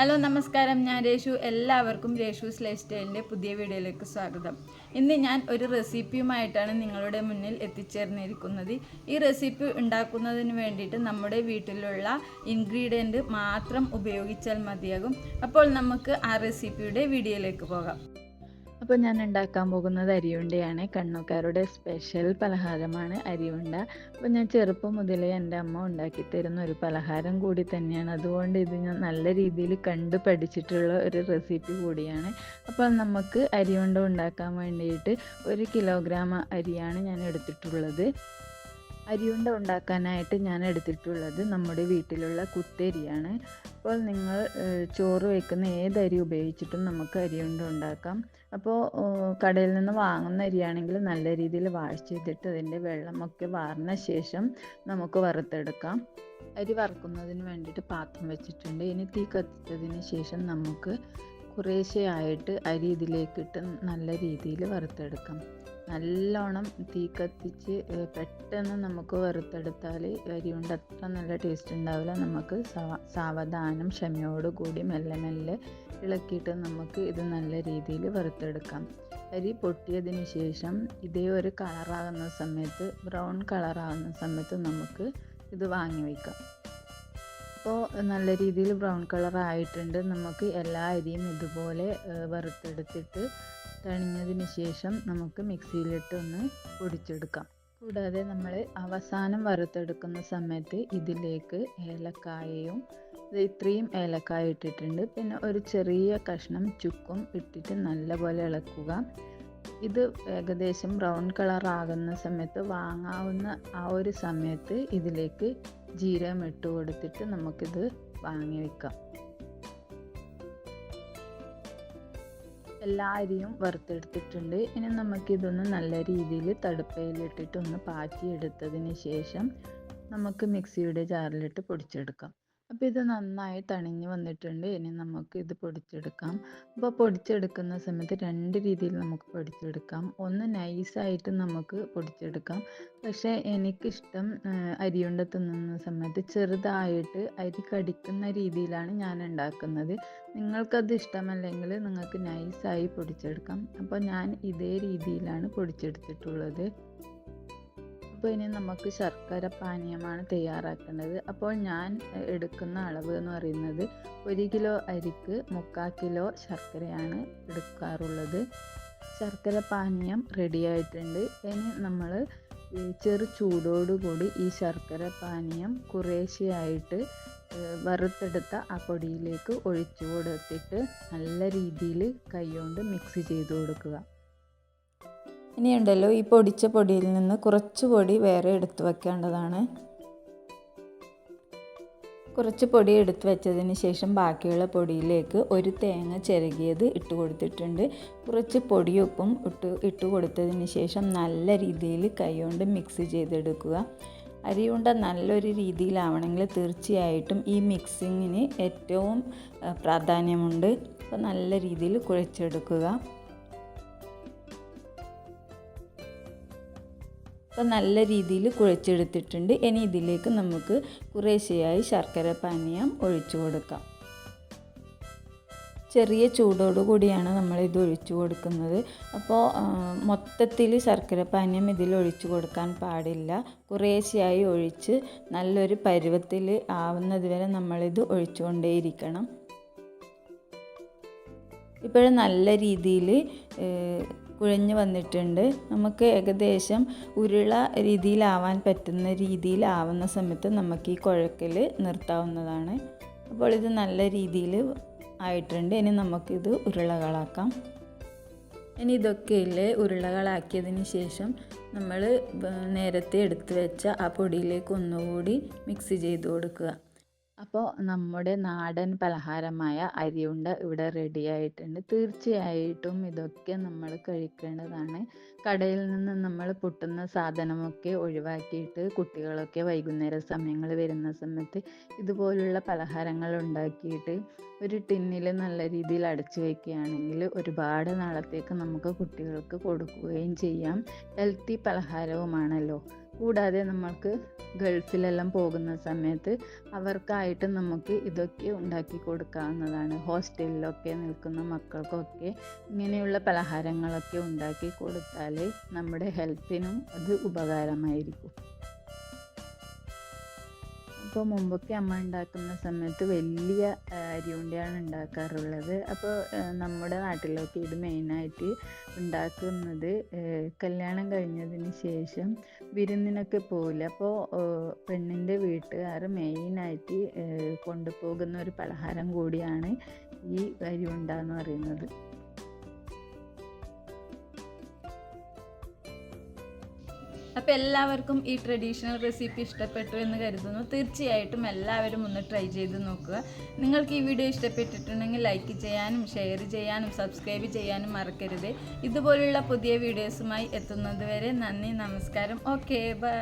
Hello നമസ്കാരം. ഞാൻ രേഷു. എല്ലാവർക്കും രേഷുസ് ലൈഫ് സ്റ്റൈലിന്റെ പുതിയ വീഡിയോയിലേക്ക് സ്വാഗതം. ഇന്ന് ഞാൻ ഒരു റെസിപ്പിയുമായിട്ടാണ് നിങ്ങളുടെ മുന്നിൽ എത്തിച്ചേർന്നിരിക്കുന്നത്. ഈ റെസിപ്പി ഉണ്ടാക്കുന്നതിന് വേണ്ടിയിട്ട് നമ്മുടെ വീട്ടിലുള്ള ഇൻഗ്രീഡിയന്റ് മാത്രം ഉപയോഗിച്ചാൽ മതിയാകും. അപ്പോൾ നമുക്ക് ആ റെസിപ്പിയുടെ വീഡിയോയിലേക്ക് പോകാം. അപ്പോൾ ഞാൻ ഉണ്ടാക്കാൻ പോകുന്നത് അരിയുണ്ടയാണ്. കണ്ണൂക്കാരുടെ സ്പെഷ്യൽ പലഹാരമാണ് അരിയുണ്ട. അപ്പോൾ ഞാൻ ചെറുപ്പം മുതലേ എന്റെ അമ്മ ഉണ്ടാക്കി തരുന്ന ഒരു പലഹാരം കൂടി തന്നെയാണ്. അതുകൊണ്ട് ഇത് ഞാൻ നല്ല രീതിയിൽ കണ്ടു പഠിച്ചിട്ടുള്ള ഒരു റെസിപ്പി കൂടിയാണ്. അപ്പോൾ നമുക്ക് അരിയുണ്ട ഉണ്ടാക്കാൻ വേണ്ടിയിട്ട് ഒരു കിലോഗ്രാം അരിയാണ് ഞാൻ എടുത്തിട്ടുള്ളത്. അരിയുണ്ട ഉണ്ടാക്കാനായിട്ട് ഞാൻ എടുത്തിട്ടുള്ളത് നമ്മുടെ വീട്ടിലുള്ള കുത്തരിയാണ്. അപ്പോൾ നിങ്ങൾ ചോറ് വയ്ക്കുന്ന ഏത് അരി ഉപയോഗിച്ചിട്ടും നമുക്ക് അരിയുണ്ട ഉണ്ടാക്കാം. അപ്പോൾ കടയിൽ നിന്ന് വാങ്ങുന്ന അരിയാണെങ്കിൽ നല്ല രീതിയിൽ വാഷ് ചെയ്തിട്ട് അതിന്റെ വെള്ളമൊക്കെ വാർന്ന ശേഷം നമുക്ക് വറുത്തെടുക്കാം. അരി വറുക്കുന്നതിന് വേണ്ടിയിട്ട് പാത്രം വെച്ചിട്ടുണ്ട്. ഇനി തീ കത്തിച്ചതിന് ശേഷം നമുക്ക് കുറേശ്ശെയായിട്ട് അരി ഇതിലേക്കിട്ട് നല്ല രീതിയിൽ വറുത്തെടുക്കാം. നല്ലോണം തീ കത്തിച്ച് പെട്ടെന്ന് നമുക്ക് വറുത്തെടുത്താൽ അരി കൊണ്ട് അത്ര നല്ല ടേസ്റ്റ് ഉണ്ടാവില്ല. നമുക്ക് സാവധാനം ക്ഷമയോടുകൂടി മെല്ലെ മെല്ലെ ഇളക്കിയിട്ട് നമുക്ക് ഇത് നല്ല രീതിയിൽ വറുത്തെടുക്കാം. അരി പൊട്ടിയതിന് ശേഷം ഇതേ ഒരു കളറാകുന്ന സമയത്ത് ബ്രൗൺ കളറാകുന്ന സമയത്ത് നമുക്ക് ഇത് വാങ്ങി വയ്ക്കാം അപ്പോൾ നല്ല രീതിയിൽ ബ്രൗൺ കളർ ആയിട്ടുണ്ട് നമുക്ക് എല്ലാ അരിയും ഇതുപോലെ വറുത്തെടുത്തിട്ട് തണിഞ്ഞതിന് ശേഷം നമുക്ക് മിക്സിയിലിട്ട് ഒന്ന് പൊടിച്ചെടുക്കാം. കൂടാതെ നമ്മൾ അവസാനം വറുത്തെടുക്കുന്ന സമയത്ത് ഇതിലേക്ക് ഏലക്കായയും ഇത് ഇത്രയും ഏലക്കായ ഇട്ടിട്ടുണ്ട്. പിന്നെ ഒരു ചെറിയ കഷ്ണം ചുക്കും ഇട്ടിട്ട് നല്ലപോലെ ഇളക്കുക. ഇത് ഏകദേശം ബ്രൗൺ കളർ ആകുന്ന സമയത്ത് വാങ്ങാവുന്ന ആ ഒരു സമയത്ത് ഇതിലേക്ക് ജീരകം ഇട്ട് കൊടുത്തിട്ട് നമുക്കിത് വാങ്ങി വെക്കാം എല്ലാ അരിയും വറുത്തെടുത്തിട്ടുണ്ട്. ഇനി നമുക്കിതൊന്ന് നല്ല രീതിയിൽ തടുപ്പയിലിട്ടിട്ട് ഒന്ന് പാറ്റിയെടുത്തതിന് ശേഷം നമുക്ക് മിക്സിയുടെ ജാറിലിട്ട് പൊടിച്ചെടുക്കാം. അപ്പോൾ ഇത് നന്നായി തണിഞ്ഞ് വന്നിട്ടുണ്ട്. ഇനി നമുക്ക് ഇത് പൊടിച്ചെടുക്കാം. അപ്പോൾ പൊടിച്ചെടുക്കുന്ന സമയത്ത് രണ്ട് രീതിയിൽ നമുക്ക് പൊടിച്ചെടുക്കാം. ഒന്ന് നൈസായിട്ട് നമുക്ക് പൊടിച്ചെടുക്കാം. പക്ഷേ എനിക്കിഷ്ടം അരിയുണ്ട തിന്നുന്ന സമയത്ത് ചെറുതായിട്ട് അരി കടിക്കുന്ന രീതിയിലാണ് ഞാൻ ഉണ്ടാക്കുന്നത് നിങ്ങൾക്കത് ഇഷ്ടമല്ലെങ്കിൽ നിങ്ങൾക്ക് നൈസായി പൊടിച്ചെടുക്കാം. അപ്പോൾ ഞാൻ ഇതേ രീതിയിലാണ് പൊടിച്ചെടുത്തിട്ടുള്ളത്. അപ്പോൾ ഇനി നമുക്ക് ശർക്കര പാനീയമാണ് തയ്യാറാക്കേണ്ടത്. അപ്പോൾ ഞാൻ എടുക്കുന്ന അളവ് എന്ന് പറയുന്നത് ഒരു കിലോ അരിക്ക് മുക്കാൽ കിലോ ശർക്കരയാണ് എടുക്കാറുള്ളത്. ശർക്കര പാനീയം റെഡി ആയിട്ടുണ്ട്. ഇനി നമ്മൾ ചെറു ചൂടോടുകൂടി ഈ ശർക്കര പാനീയം കുറേശ്ശെയായിട്ട് വറുത്തെടുത്ത ആ പൊടിയിലേക്ക് ഒഴിച്ചു കൊടുത്തിട്ട് നല്ല രീതിയിൽ കൈകൊണ്ട് മിക്സ് ചെയ്ത് കൊടുക്കുക. ഇനിയുണ്ടല്ലോ ഈ പൊടിച്ച പൊടിയിൽ നിന്ന് കുറച്ച് പൊടി വേറെ എടുത്തു വെക്കേണ്ടതാണ്. കുറച്ച് പൊടി എടുത്തു വെച്ചതിന് ശേഷം ബാക്കിയുള്ള പൊടിയിലേക്ക് ഒരു തേങ്ങ ചിരകിയത് ഇട്ട് കൊടുത്തിട്ടുണ്ട്. കുറച്ച് പൊടിയുപ്പും ഇട്ട് ഇട്ട് കൊടുത്തതിന് ശേഷം നല്ല രീതിയിൽ കൈകൊണ്ട് മിക്സ് ചെയ്തെടുക്കുക. അരിയുണ്ട നല്ലൊരു രീതിയിലാവണമെങ്കിൽ തീർച്ചയായിട്ടും ഈ മിക്സിങ്ങിന് ഏറ്റവും പ്രാധാന്യമുണ്ട്. അപ്പോൾ നല്ല രീതിയിൽ കുഴച്ചെടുക്കുക. അപ്പോൾ നല്ല രീതിയിൽ കുഴച്ചെടുത്തിട്ടുണ്ട്. ഇനി ഇതിലേക്ക് നമുക്ക് കുറേശ്ശെയായി ശർക്കര പാനീയം ഒഴിച്ചു കൊടുക്കാം. ചെറിയ ചൂടോടു കൂടിയാണ് നമ്മൾ ഇത് ഒഴിച്ചു കൊടുക്കുന്നത്. അപ്പോൾ മൊത്തത്തിൽ ശർക്കര പാനീയം ഇതിൽ ഒഴിച്ചു കൊടുക്കാൻ പാടില്ല. കുറേശ്ശെയായി ഒഴിച്ച് നല്ലൊരു പരുവത്തിൽ ആവുന്നതുവരെ നമ്മളിത് ഒഴിച്ചുകൊണ്ടേയിരിക്കണം. ഇപ്പോഴും നല്ല രീതിയിൽ കുഴഞ്ഞു വന്നിട്ടുണ്ട്. നമുക്ക് ഏകദേശം ഉരുള രീതിയിലാവാൻ പറ്റുന്ന രീതിയിലാവുന്ന സമയത്ത് നമുക്ക് ഈ കുഴക്കൽ നിർത്താവുന്നതാണ്. അപ്പോൾ ഇത് നല്ല രീതിയിൽ ആയിട്ടുണ്ട്. ഇനി നമുക്കിത് ഉരുളകളാക്കാം. ഇനി ഇതൊക്കെ ഇതൊക്കെയില്ലേ ഉരുളകളാക്കിയതിന് ശേഷം നമ്മൾ നേരത്തെ എടുത്തു വെച്ച ആ പൊടിയിലേക്ക് ഒന്നുകൂടി മിക്സ് ചെയ്ത് കൊടുക്കുക. അപ്പോൾ നമ്മുടെ നാടൻ പലഹാരമായ അരിയുണ്ട ഇവിടെ റെഡി ആയിട്ടുണ്ട്. തീർച്ചയായിട്ടും ഇതൊക്കെ നമ്മൾ കഴിക്കേണ്ടതാണ്. കടയിൽ നിന്ന് നമ്മൾ പൊട്ടുന്ന സാധനമൊക്കെ ഒഴിവാക്കിയിട്ട് കുട്ടികളൊക്കെ വൈകുന്നേര സമയങ്ങൾ വരുന്ന സമയത്ത് ഇതുപോലുള്ള പലഹാരങ്ങൾ ഉണ്ടാക്കിയിട്ട് ഒരു ടിന്നിൽ നല്ല രീതിയിൽ അടച്ചു വയ്ക്കുകയാണെങ്കിൽ ഒരുപാട് നാളത്തേക്ക് നമുക്ക് കുട്ടികൾക്ക് കൊടുക്കുകയും ചെയ്യാം. ഹെൽത്തി പലഹാരവുമാണല്ലോ. കൂടാതെ നമ്മൾക്ക് ഗൾഫിലെല്ലാം പോകുന്ന സമയത്ത് അവർക്കായിട്ട് നമുക്ക് ഇതൊക്കെ ഉണ്ടാക്കി കൊടുക്കാവുന്നതാണ്. ഹോസ്റ്റലിലൊക്കെ നിൽക്കുന്ന മക്കൾക്കൊക്കെ ഇങ്ങനെയുള്ള പലഹാരങ്ങളൊക്കെ ഉണ്ടാക്കി കൊടുത്താൽ നമ്മുടെ ഹെൽത്തിനും അത് ഉപകാരമായിരിക്കും. അപ്പോൾ മുമ്പൊക്കെ അമ്മ ഉണ്ടാക്കുന്ന സമയത്ത് വലിയ അരി കൊണ്ടാണ് ഉണ്ടാക്കാറുള്ളത് അപ്പോൾ നമ്മുടെ നാട്ടിലൊക്കെ ഇത് മെയിനായിട്ട് ഉണ്ടാക്കുന്നത് കല്യാണം കഴിഞ്ഞതിന് ശേഷം വിരുന്നിനൊക്കെ പോകില്ല അപ്പോൾ പെണ്ണിന്റെ വീട്ടുകാർ മെയിനായിട്ട് കൊണ്ടുപോകുന്ന ഒരു പലഹാരം കൂടിയാണ് ഈ അരി ഉണ്ടാന്ന് പറയുന്നത്. അപ്പോൾ എല്ലാവർക്കും ഈ ട്രഡീഷണൽ റെസിപ്പി ഇഷ്ടപ്പെട്ടു എന്ന് കരുതുന്നു. തീർച്ചയായിട്ടും എല്ലാവരും ഒന്ന് ട്രൈ ചെയ്ത് നോക്കുക. നിങ്ങൾക്ക് ഈ വീഡിയോ ഇഷ്ടപ്പെട്ടിട്ടുണ്ടെങ്കിൽ ലൈക്ക് ചെയ്യാനും ഷെയർ ചെയ്യാനും സബ്സ്ക്രൈബ് ചെയ്യാനും മറക്കരുത്. ഇതുപോലുള്ള പുതിയ വീഡിയോസുമായി എത്തുന്നത് വരെ നന്ദി നമസ്കാരം. Okay bye